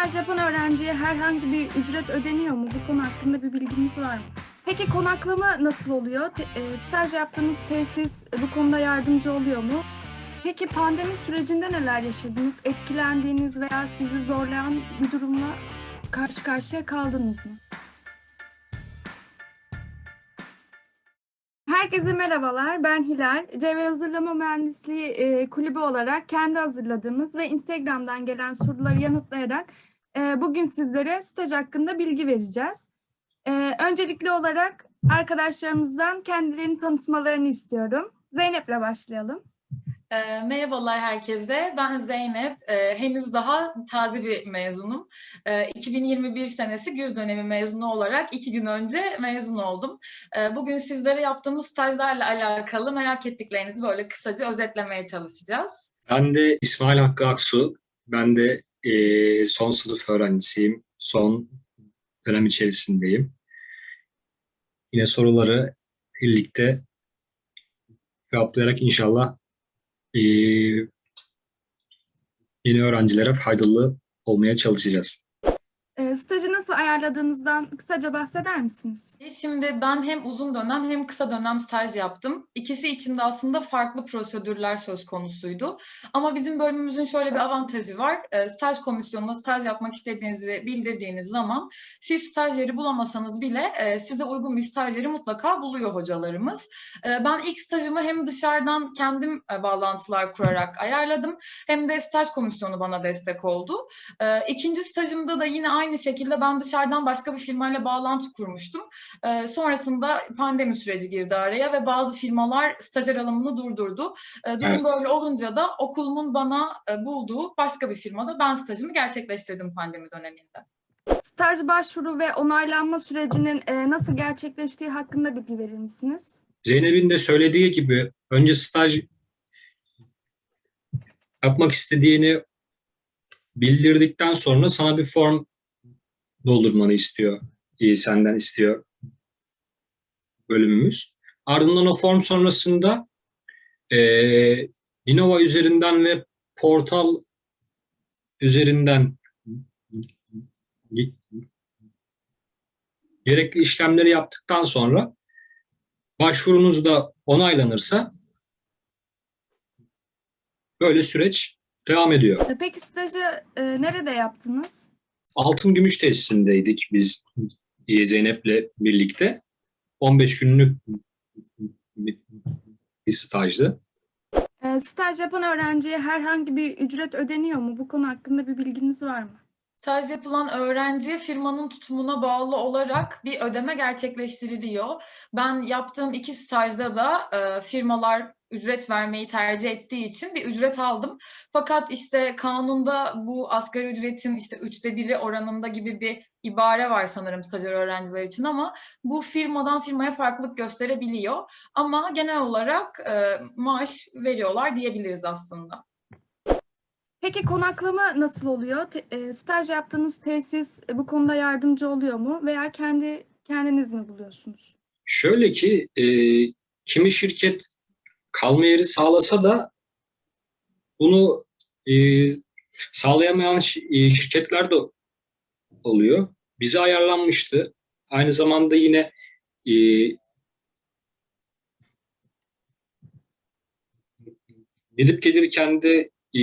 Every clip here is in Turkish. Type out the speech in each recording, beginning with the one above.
staj yapan öğrenciye herhangi bir ücret ödeniyor mu? Bu konu hakkında bir bilginiz var mı? Peki konaklama nasıl oluyor? E, staj yaptığınız tesis bu konuda yardımcı oluyor mu? Peki pandemi sürecinde neler yaşadınız? Etkilendiğiniz veya sizi zorlayan bir durumla karşı karşıya kaldınız mı? Herkese merhabalar. Ben Hilal. Cevher Hazırlama Mühendisliği e, kulübü olarak kendi hazırladığımız ve Instagram'dan gelen soruları yanıtlayarak e, bugün sizlere staj hakkında bilgi vereceğiz. E, öncelikli olarak arkadaşlarımızdan kendilerini tanıtmalarını istiyorum. Zeynep'le başlayalım. E, merhabalar herkese. Ben Zeynep. E, henüz daha taze bir mezunum. E, 2021 senesi güz dönemi mezunu olarak iki gün önce mezun oldum. E, bugün sizlere yaptığımız stajlarla alakalı merak ettiklerinizi böyle kısaca özetlemeye çalışacağız. Ben de İsmail Hakkı Aksu. Ben de eee, son sınıf öğrencisiyim. Son dönem içerisindeyim. Yine soruları birlikte cevaplayarak inşallah eee, yeni öğrencilere faydalı olmaya çalışacağız. E, stajı nasıl ayarladığınızdan kısaca bahseder misiniz? E, Şimdi ben hem uzun dönem hem kısa dönem staj yaptım. İkisi için de aslında farklı prosedürler söz konusuydu. Ama bizim bölümümüzün şöyle bir avantajı var. E, Staj komisyonuna staj yapmak istediğinizi bildirdiğiniz zaman siz stajyeri bulamasanız bile e, size uygun bir stajyeri mutlaka buluyor hocalarımız. E, Ben ilk stajımı hem dışarıdan kendim e, bağlantılar kurarak ayarladım hem de staj komisyonu bana destek oldu. İkinci stajımda da yine aynı şekilde ben dışarıdan başka bir firmayla bağlantı kurmuştum. Ee, sonrasında pandemi süreci girdi araya ve bazı firmalar stajyer alımını durdurdu. Ee, durum Evet. böyle olunca da okulumun bana e, bulduğu başka bir firmada ben stajımı gerçekleştirdim pandemi döneminde. Staj başvuru ve onaylanma sürecinin e, nasıl gerçekleştiği hakkında bilgi verir misiniz? Zeynep'in de söylediği gibi önce staj yapmak istediğini bildirdikten sonra sana bir form doldurmanı istiyor. e, Senden istiyor bölümümüz. Ardından o form sonrasında e, Innova üzerinden ve portal üzerinden ge- gerekli işlemleri yaptıktan sonra başvurunuz da onaylanırsa böyle süreç devam ediyor. E, Peki stajı e, nerede yaptınız? Altın Gümüş tesisindeydik biz Zeynep'le birlikte. 15 günlük bir bir stajdı. E, staj yapan öğrenciye herhangi bir ücret ödeniyor mu? Bu konu hakkında bir bilginiz var mı? Staj yapılan öğrenciye firmanın tutumuna bağlı olarak bir ödeme gerçekleştiriliyor. Ben yaptığım iki stajda da e, firmalar ücret vermeyi tercih ettiği için bir ücret aldım. Fakat işte kanunda bu asgari ücretin işte üçte biri oranında gibi bir ibare var sanırım stajyer öğrenciler için ama bu firmadan firmaya farklılık gösterebiliyor. Ama genel olarak e, maaş veriyorlar diyebiliriz aslında. Peki konaklama nasıl oluyor? Te- e, staj yaptığınız tesis e, bu konuda yardımcı oluyor mu? Veya kendi kendiniz mi buluyorsunuz? Şöyle ki e, kimi şirket kalma yeri sağlasa da bunu e, sağlayamayan e, şirketler de oluyor. Bize ayarlanmıştı. Aynı zamanda yine e, gidip gelirken de e,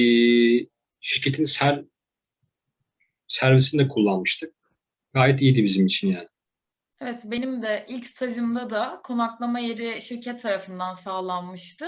şirketin ser, servisini de kullanmıştık. Gayet iyiydi bizim için yani. Evet, benim de ilk stajımda da konaklama yeri şirket tarafından sağlanmıştı.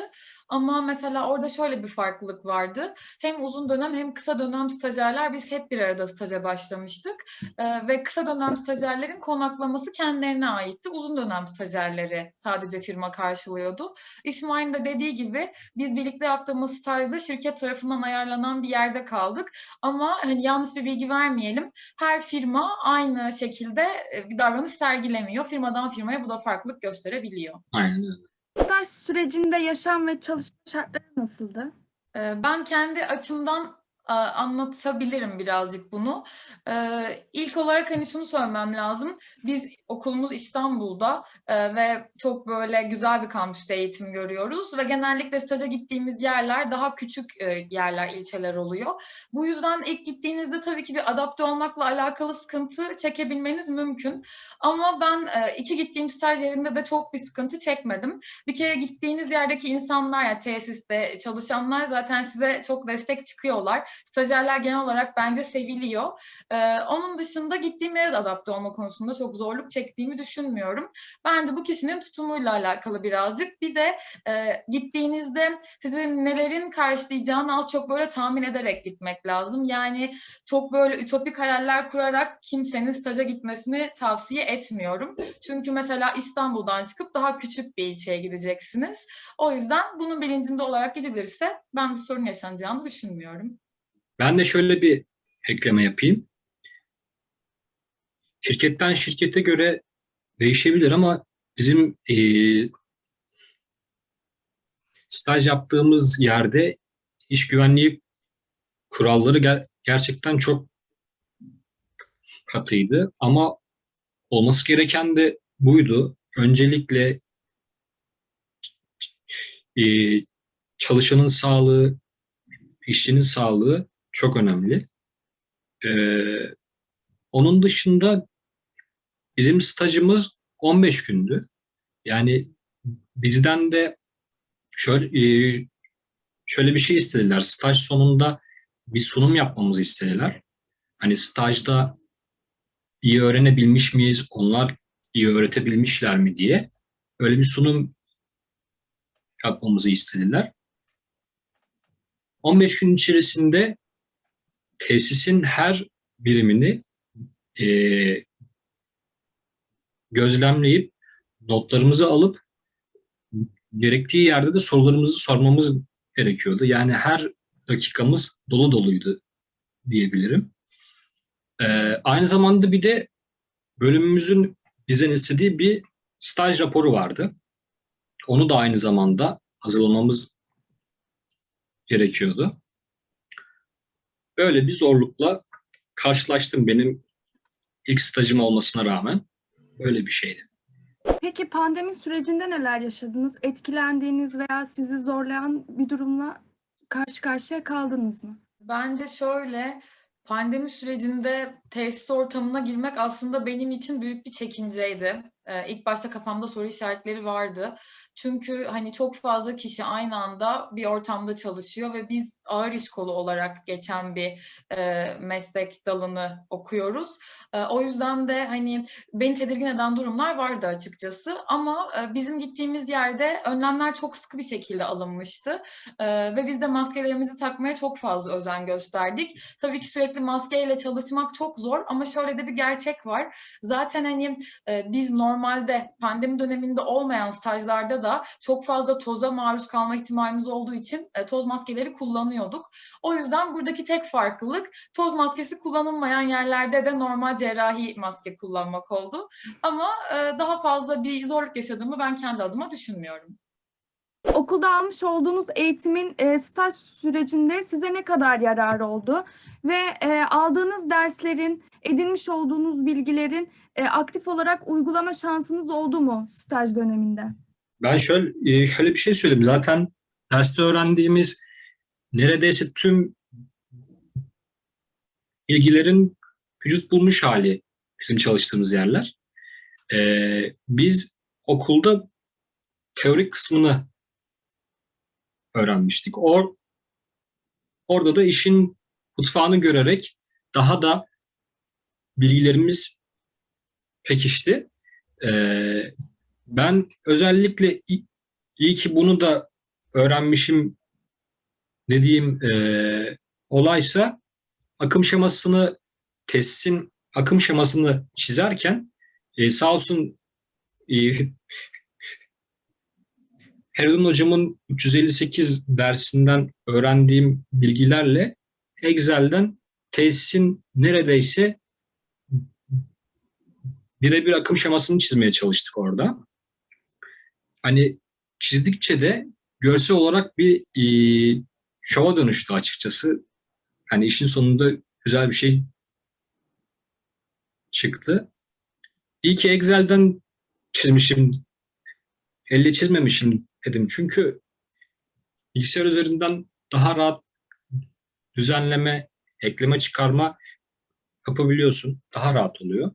Ama mesela orada şöyle bir farklılık vardı. Hem uzun dönem hem kısa dönem stajyerler biz hep bir arada staja başlamıştık. Ee, ve kısa dönem stajyerlerin konaklaması kendilerine aitti. Uzun dönem stajyerleri sadece firma karşılıyordu. İsmail'in de dediği gibi biz birlikte yaptığımız stajda şirket tarafından ayarlanan bir yerde kaldık. Ama hani yanlış bir bilgi vermeyelim her firma aynı şekilde e, bir davranış sergilemiyor. Firmadan firmaya bu da farklılık gösterebiliyor. Aynen öyle. Staj sürecinde yaşam ve çalışma şartları nasıldı? Ee, Ben kendi açımdan anlatabilirim birazcık bunu. İlk olarak hani şunu söylemem lazım. Biz okulumuz İstanbul'da ve çok böyle güzel bir kampüste eğitim görüyoruz ve genellikle staja gittiğimiz yerler daha küçük yerler, ilçeler oluyor. Bu yüzden ilk gittiğinizde tabii ki bir adapte olmakla alakalı sıkıntı çekebilmeniz mümkün. Ama ben iki gittiğim staj yerinde de çok bir sıkıntı çekmedim. Bir kere gittiğiniz yerdeki insanlar ya tesiste çalışanlar zaten size çok destek çıkıyorlar. Stajyerler genel olarak bence seviliyor. Ee, onun dışında gittiğim yere de adapte olma konusunda çok zorluk çektiğimi düşünmüyorum. Bence bu kişinin tutumuyla alakalı birazcık. Bir de e, gittiğinizde sizi nelerin karşılayacağını az çok böyle tahmin ederek gitmek lazım. Yani çok böyle ütopik hayaller kurarak kimsenin staja gitmesini tavsiye etmiyorum. Çünkü mesela İstanbul'dan çıkıp daha küçük bir ilçeye gideceksiniz. O yüzden bunun bilincinde olarak gidilirse ben bir sorun yaşanacağını düşünmüyorum. Ben de şöyle bir ekleme yapayım. Şirketten şirkete göre değişebilir ama bizim eee staj yaptığımız yerde iş güvenliği kuralları ger- gerçekten çok katıydı ama olması gereken de buydu. Öncelikle eee, çalışanın sağlığı, işçinin sağlığı çok önemli. Ee, onun dışında bizim stajımız 15 gündü. Yani bizden de şöyle e, şöyle bir şey istediler. Staj sonunda bir sunum yapmamızı istediler. Hani stajda iyi öğrenebilmiş miyiz? Onlar iyi öğretebilmişler mi diye öyle bir sunum yapmamızı istediler. 15 gün içerisinde tesisin her birimini e, gözlemleyip notlarımızı alıp gerektiği yerde de sorularımızı sormamız gerekiyordu. Yani her dakikamız dolu doluydu diyebilirim. E, aynı zamanda bir de bölümümüzün bizden istediği bir staj raporu vardı. Onu da aynı zamanda hazırlamamız gerekiyordu. Böyle bir zorlukla karşılaştım benim ilk stajım olmasına rağmen. Böyle bir şeydi. Peki pandemi sürecinde neler yaşadınız? Etkilendiğiniz veya sizi zorlayan bir durumla karşı karşıya kaldınız mı? Bence şöyle, pandemi sürecinde tesis ortamına girmek aslında benim için büyük bir çekinceydi. Ee, ilk başta kafamda soru işaretleri vardı. Çünkü hani çok fazla kişi aynı anda bir ortamda çalışıyor ve biz ağır iş kolu olarak geçen bir e, meslek dalını okuyoruz. E, o yüzden de hani beni tedirgin eden durumlar vardı açıkçası. Ama e, bizim gittiğimiz yerde önlemler çok sıkı bir şekilde alınmıştı. E, ve biz de maskelerimizi takmaya çok fazla özen gösterdik. Tabii ki sürekli maskeyle çalışmak çok zor ama şöyle de bir gerçek var. Zaten hani e, biz normalde pandemi döneminde olmayan stajlarda da çok fazla toza maruz kalma ihtimalimiz olduğu için e, toz maskeleri kullanıyorduk. O yüzden buradaki tek farklılık toz maskesi kullanılmayan yerlerde de normal cerrahi maske kullanmak oldu. Ama e, daha fazla bir zorluk yaşadığımı ben kendi adıma düşünmüyorum. Okulda almış olduğunuz eğitimin e, staj sürecinde size ne kadar yarar oldu? Ve e, aldığınız derslerin, edinmiş olduğunuz bilgilerin e, aktif olarak uygulama şansınız oldu mu staj döneminde? Ben şöyle, e, şöyle bir şey söyleyeyim. Zaten derste öğrendiğimiz neredeyse tüm bilgilerin vücut bulmuş hali bizim çalıştığımız yerler. Ee, biz okulda teorik kısmını öğrenmiştik. Or, orada da işin mutfağını görerek daha da bilgilerimiz pekişti. Ee, ben özellikle iyi ki bunu da öğrenmişim dediğim e, olaysa akım şemasını tesisin akım şemasını çizerken e, sağ olsun e, Feridun hocamın 358 dersinden öğrendiğim bilgilerle Excel'den tesisin neredeyse birebir akım şemasını çizmeye çalıştık orada. Hani çizdikçe de görsel olarak bir e, şova dönüştü açıkçası. yani işin sonunda güzel bir şey çıktı. İyi ki Excel'den çizmişim. Elle çizmemişim dedim. Çünkü bilgisayar üzerinden daha rahat düzenleme, ekleme, çıkarma yapabiliyorsun. Daha rahat oluyor.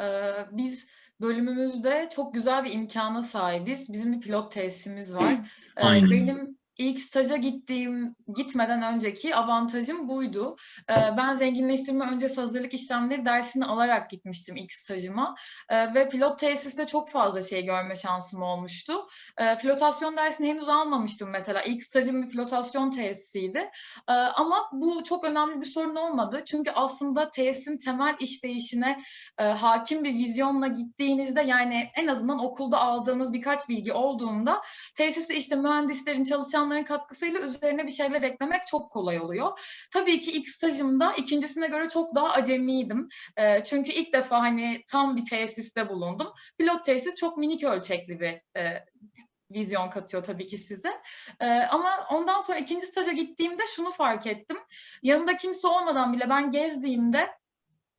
Ee, biz bölümümüzde çok güzel bir imkana sahibiz. Bizim bir pilot tesisimiz var. Ee, Aynen. benim ilk staja gittiğim, gitmeden önceki avantajım buydu. Ee, ben zenginleştirme öncesi hazırlık işlemleri dersini alarak gitmiştim ilk stajıma. Ee, ve pilot tesiste çok fazla şey görme şansım olmuştu. Ee, flotasyon dersini henüz almamıştım mesela. İlk stajım bir flotasyon tesisiydi. Ama bu çok önemli bir sorun olmadı. Çünkü aslında tesisin temel işleyişine e, hakim bir vizyonla gittiğinizde yani en azından okulda aldığınız birkaç bilgi olduğunda tesiste işte mühendislerin, çalışanların katkısıyla üzerine bir şeyler eklemek çok kolay oluyor. Tabii ki ilk stajımda ikincisine göre çok daha acemiydim. E, çünkü ilk defa hani tam bir tesiste bulundum. Pilot tesis çok minik ölçekli bir e, vizyon katıyor tabii ki size. E, ama ondan sonra ikinci staja gittiğimde şunu fark ettim. Yanında kimse olmadan bile ben gezdiğimde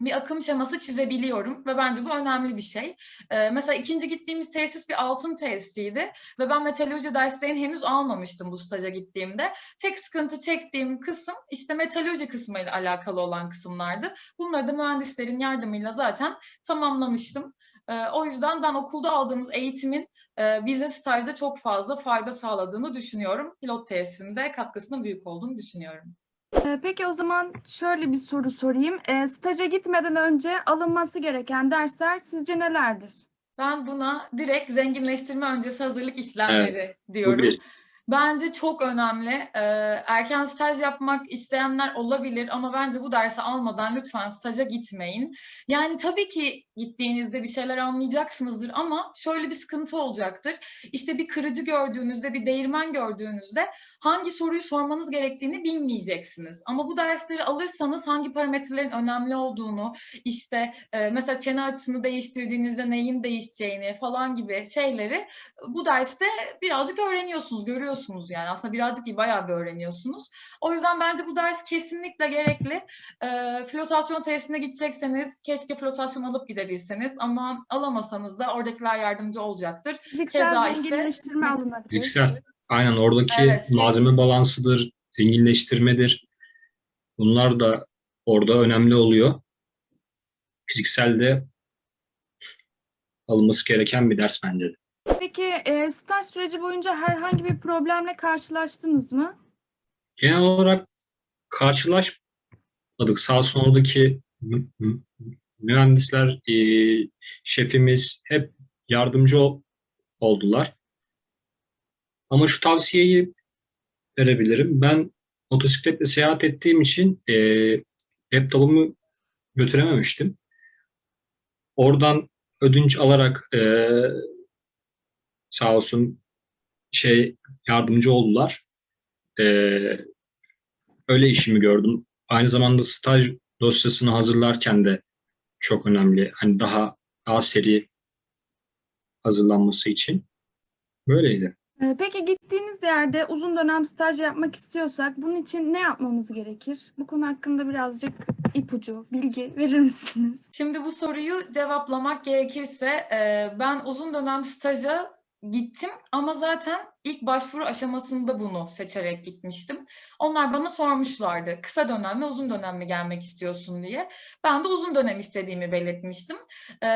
bir akım şeması çizebiliyorum ve bence bu önemli bir şey. Ee, mesela ikinci gittiğimiz tesis bir altın tesisiydi ve ben metalurji derslerini henüz almamıştım bu staja gittiğimde. Tek sıkıntı çektiğim kısım işte metalurji kısmıyla alakalı olan kısımlardı. Bunları da mühendislerin yardımıyla zaten tamamlamıştım. Ee, o yüzden ben okulda aldığımız eğitimin e, bize stajda çok fazla fayda sağladığını düşünüyorum. Pilot tesisinde katkısının büyük olduğunu düşünüyorum. Ee, Peki o zaman şöyle bir soru sorayım. Ee, staja gitmeden önce alınması gereken dersler sizce nelerdir? Ben buna direkt zenginleştirme öncesi hazırlık işlemleri Bu diyorum. Bence çok önemli. Ee, erken staj yapmak isteyenler olabilir ama bence bu dersi almadan lütfen staja gitmeyin. Yani tabii ki gittiğinizde bir şeyler anlayacaksınızdır ama şöyle bir sıkıntı olacaktır. İşte bir kırıcı gördüğünüzde, bir değirmen gördüğünüzde hangi soruyu sormanız gerektiğini bilmeyeceksiniz. Ama bu dersleri alırsanız hangi parametrelerin önemli olduğunu, işte e, mesela çene açısını değiştirdiğinizde neyin değişeceğini falan gibi şeyleri bu derste birazcık öğreniyorsunuz, görüyorsunuz yani. Aslında birazcık değil, bayağı bir öğreniyorsunuz. O yüzden bence bu ders kesinlikle gerekli. E, flotasyon testine gidecekseniz keşke flotasyon alıp gidebilseniz ama alamasanız da oradakiler yardımcı olacaktır. Fiziksel Keza işte- zenginleştirme alınabilir. Fiziksel. Aynen oradaki Evet, malzeme balansıdır, zenginleştirmedir. Bunlar da orada önemli oluyor. Fiziksel de alınması gereken bir ders bence de. Peki e, staj süreci boyunca herhangi bir problemle karşılaştınız mı? Genel olarak karşılaşmadık. Sağ olsun oradaki mü- mü- mühendisler, e, şefimiz hep yardımcı ol- oldular. Ama şu tavsiyeyi verebilirim. Ben motosikletle seyahat ettiğim için e, laptopumu götürememiştim. Oradan ödünç alarak e, sağ olsun şey yardımcı oldular. E, öyle işimi gördüm. Aynı zamanda staj dosyasını hazırlarken de çok önemli. Hani daha daha seri hazırlanması için. Böyleydi. E, peki gittiğiniz yerde uzun dönem staj yapmak istiyorsak bunun için ne yapmamız gerekir? Bu konu hakkında birazcık ipucu, bilgi verir misiniz? Şimdi bu soruyu cevaplamak gerekirse e, ben uzun dönem staja gittim ama zaten ilk başvuru aşamasında bunu seçerek gitmiştim. Onlar bana sormuşlardı kısa dönem mi uzun dönem mi gelmek istiyorsun diye. Ben de uzun dönem istediğimi belirtmiştim. E,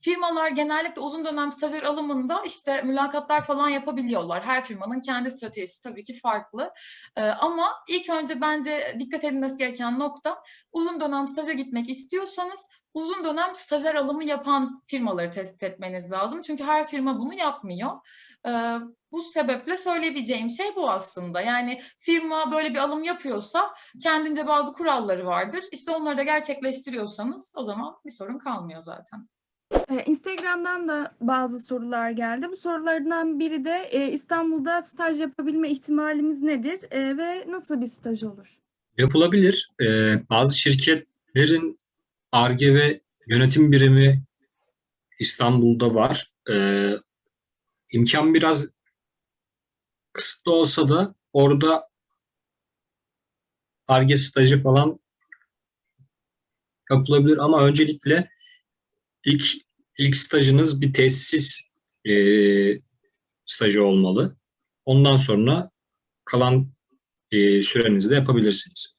firmalar genellikle uzun dönem stajyer alımında işte mülakatlar falan yapabiliyorlar. Her firmanın kendi stratejisi tabii ki farklı. E, ama ilk önce bence dikkat edilmesi gereken nokta uzun dönem staja gitmek istiyorsanız uzun dönem stajyer alımı yapan firmaları tespit etmeniz lazım. Çünkü her firma bunu yapmıyor. Ee, bu sebeple söyleyebileceğim şey bu aslında. Yani firma böyle bir alım yapıyorsa kendince bazı kuralları vardır. İşte onları da gerçekleştiriyorsanız o zaman bir sorun kalmıyor zaten. E, Instagram'dan da bazı sorular geldi. Bu sorulardan biri de e, İstanbul'da staj yapabilme ihtimalimiz nedir E, ve nasıl bir staj olur? Yapılabilir. Ee, bazı şirketlerin Ar-Ge ve yönetim birimi İstanbul'da var. Ee, imkan biraz kısıtlı olsa da orada ARGE stajı falan yapılabilir ama öncelikle ilk ilk stajınız bir tesis e, stajı olmalı. Ondan sonra kalan e, sürenizde yapabilirsiniz.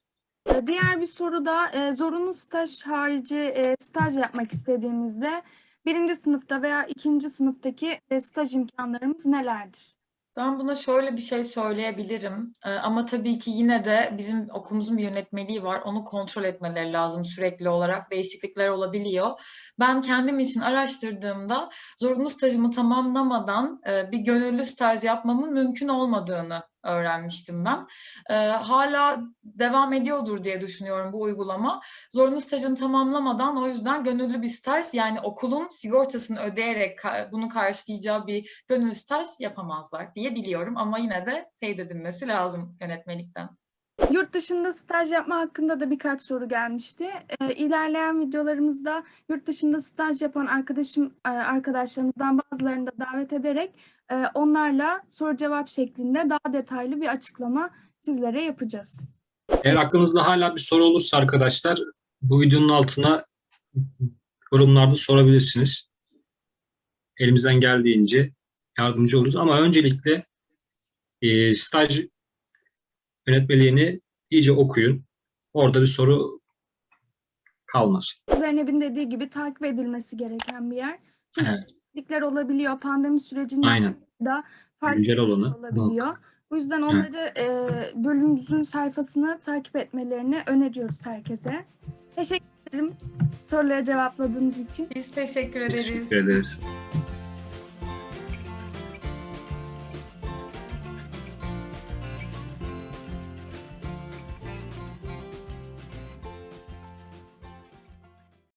E, Diğer bir soru da e, zorunlu staj harici e, staj yapmak istediğimizde birinci sınıfta veya ikinci sınıftaki e, staj imkanlarımız nelerdir? Ben buna şöyle bir şey söyleyebilirim. Ee, ama tabii ki yine de bizim okulumuzun bir yönetmeliği var. Onu kontrol etmeleri lazım sürekli olarak. Değişiklikler olabiliyor. Ben kendim için araştırdığımda zorunlu stajımı tamamlamadan e, bir gönüllü staj yapmamın mümkün olmadığını öğrenmiştim ben. Ee, hala devam ediyordur diye düşünüyorum bu uygulama. Zorunlu stajını tamamlamadan o yüzden gönüllü bir staj yani okulun sigortasını ödeyerek bunu karşılayacağı bir gönüllü staj yapamazlar diye biliyorum ama yine de teyit edilmesi lazım yönetmelikten. Yurt dışında staj yapma hakkında da birkaç soru gelmişti. E, ilerleyen videolarımızda yurt dışında staj yapan arkadaşım e, arkadaşlarımızdan bazılarını da davet ederek e, onlarla soru cevap şeklinde daha detaylı bir açıklama sizlere yapacağız. Eğer aklınızda hala bir soru olursa arkadaşlar bu videonun altına yorumlarda sorabilirsiniz. Elimizden geldiğince yardımcı oluruz ama öncelikle e, staj yönetmeliğini iyice okuyun. Orada bir soru kalmasın. Zeynep'in dediği gibi takip edilmesi gereken bir yer. Çünkü Evet. olabiliyor. Pandemi sürecinde Aynen. da farklı Güncel olanı. olabiliyor. Bu yüzden onları e, bölümümüzün sayfasını takip etmelerini öneriyoruz herkese. Teşekkür ederim soruları cevapladığınız için. Biz teşekkür ederiz. Teşekkür ederiz.